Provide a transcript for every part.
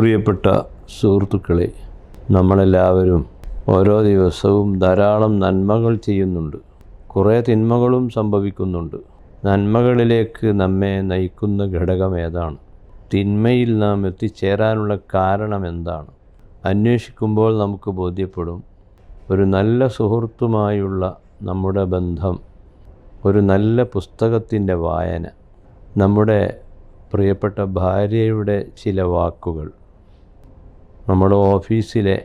പ്രിയപ്പെട്ട സുഹൃത്തുക്കളെ നമ്മളെല്ലാവരും ഓരോ ദിവസവും ധാരാളം നന്മകൾ ചെയ്യുന്നുണ്ട്. കുറേ തിന്മകളും സംഭവിക്കുന്നുണ്ട്. നന്മകളിലേക്ക് നമ്മെ നയിക്കുന്ന ഘടകം ഏതാണ്? തിന്മയിൽ നാം എത്തിച്ചേരാനുള്ള കാരണം എന്താണ്? അന്വേഷിക്കുമ്പോൾ നമുക്ക് ബോധ്യപ്പെടും. ഒരു നല്ല സുഹൃത്തുമായുള്ള നമ്മുടെ ബന്ധം ഒരു നല്ല പുസ്തകത്തിന്റെ വായന നമ്മുടെ പ്രിയപ്പെട്ട ഭാര്യയുടെ ചില വാക്കുകൾ നമ്മുടെ ഓഫീസിലെ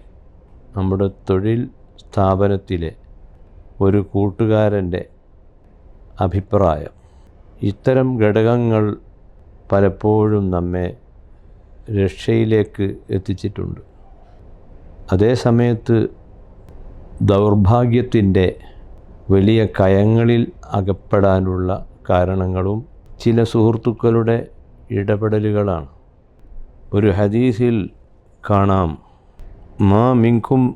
നമ്മുടെ തൊഴിൽ സ്ഥാപനത്തിലെ ഒരു കൂട്ടുകാരന്റെ അഭിപ്രായം. ഇത്തരം ഘടകങ്ങൾ പലപ്പോഴും നമ്മെ രക്ഷയിലേക്ക് എത്തിച്ചിട്ടുണ്ട്. അതേ സമയത്ത് ദൗർഭാഗ്യത്തിന്റെ വലിയ കയങ്ങളിൽ അകപ്പെടാനുള്ള കാരണങ്ങളും ചില സുഹൃത്തുക്കളുടെ ഇടപെടലുകളാണ്. ഒരു ഹദീസിൽ കാണാം. മാ മിങ്കും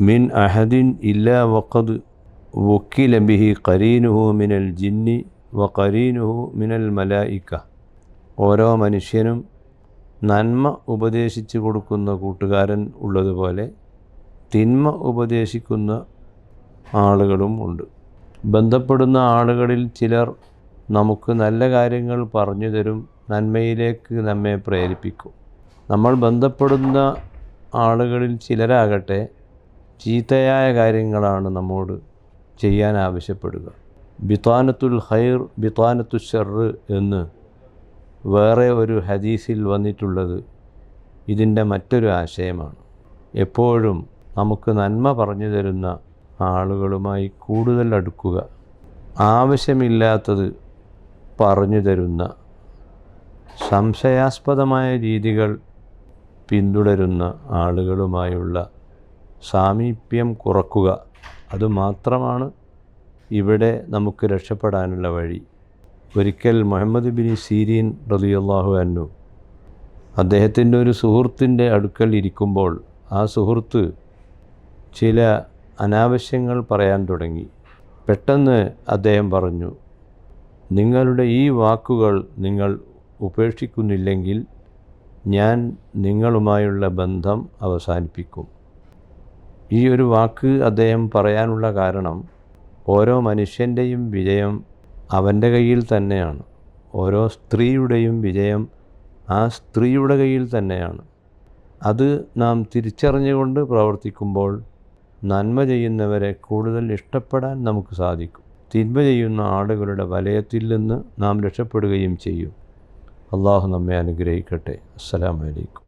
മിൻ അഹദിൻ ഇല്ലാ വഖദ് വക്കില ബിഹി കരീനുഹു മിനൽ ജിന്നി വ കരീനുഹു മിനൽ മലായിക്ക. ഓരോ മനുഷ്യനും നന്മ ഉപദേശിച്ചു കൊടുക്കുന്ന കൂട്ടുകാരൻ ഉള്ളതുപോലെ തിന്മ ഉപദേശിക്കുന്ന ആളുകളും ഉണ്ട്. ബന്ധപ്പെടുന്ന ആളുകളിൽ ചിലർ നമുക്ക് നല്ല കാര്യങ്ങൾ പറഞ്ഞു തരും നന്മയിലേക്ക് നമ്മെ പ്രേരിപ്പിക്കും. നമ്മൾ ബന്ധപ്പെടുന്ന ആളുകളിൽ ചിലരാകട്ടെ ചീത്തയായ കാര്യങ്ങളാണ് നമ്മോട് ചെയ്യാൻ ആവശ്യപ്പെടുക. ബിത്താനത്തുൽ ഹൈർ ബിത്താനത്തു ഷെറ് എന്ന് വേറെ ഒരു ഹദീസിൽ വന്നിട്ടുള്ളത് ഇതിന്റെ മറ്റൊരു ആശയമാണ്. എപ്പോഴും നമുക്ക് നന്മ പറഞ്ഞു തരുന്ന ആളുകളുമായി കൂടുതൽ അടുക്കുക. ആവശ്യമില്ലാത്തത് പറഞ്ഞു തരുന്ന സംശയാസ്പദമായ രീതികൾ പിന്തുടരുന്ന ആളുകളുമായുള്ള സാമീപ്യം കുറക്കുക. അതുമാത്രമാണ് ഇവിടെ നമുക്ക് രക്ഷപ്പെടാനുള്ള വഴി. ഒരിക്കൽ മുഹമ്മദ് ബിൻ സീരീൻ റളിയല്ലാഹു അന്നു അദ്ദേഹത്തിന്റെ ഒരു സുഹൃത്തിന്റെ അടുക്കൽ ഇരിക്കുമ്പോൾ ആ സുഹൃത്ത് ചില അനാവശ്യങ്ങൾ പറയാൻ തുടങ്ങി. പെട്ടെന്ന് അദ്ദേഹം പറഞ്ഞു നിങ്ങളുടെ ഈ വാക്കുകൾ നിങ്ങൾ ഉപേക്ഷിക്കുന്നില്ലെങ്കിൽ ഞാൻ നിങ്ങളുമായുള്ള ബന്ധം അവസാനിപ്പിക്കും. ഈ ഒരു വാക്ക് അദ്ദേഹം പറയാനുള്ള കാരണം ഓരോ മനുഷ്യന്റെയും വിജയം അവന്റെ കയ്യിൽ തന്നെയാണ്. ഓരോ സ്ത്രീയുടെയും വിജയം ആ സ്ത്രീയുടെ കയ്യിൽ തന്നെയാണ്. അത് നാം തിരിച്ചറിഞ്ഞുകൊണ്ട് പ്രവർത്തിക്കുമ്പോൾ നന്മ ചെയ്യുന്നവരെ കൂടുതൽ ഇഷ്ടപ്പെടാൻ നമുക്ക് സാധിക്കും. തിന്മ ചെയ്യുന്ന ആളുകളുടെ വലയത്തിൽ നിന്ന് നാം രക്ഷപ്പെടുകയും ചെയ്യും. അള്ളാഹു നമ്മെ അനുഗ്രഹിക്കട്ടെ. അസ്സലാമലൈക്കും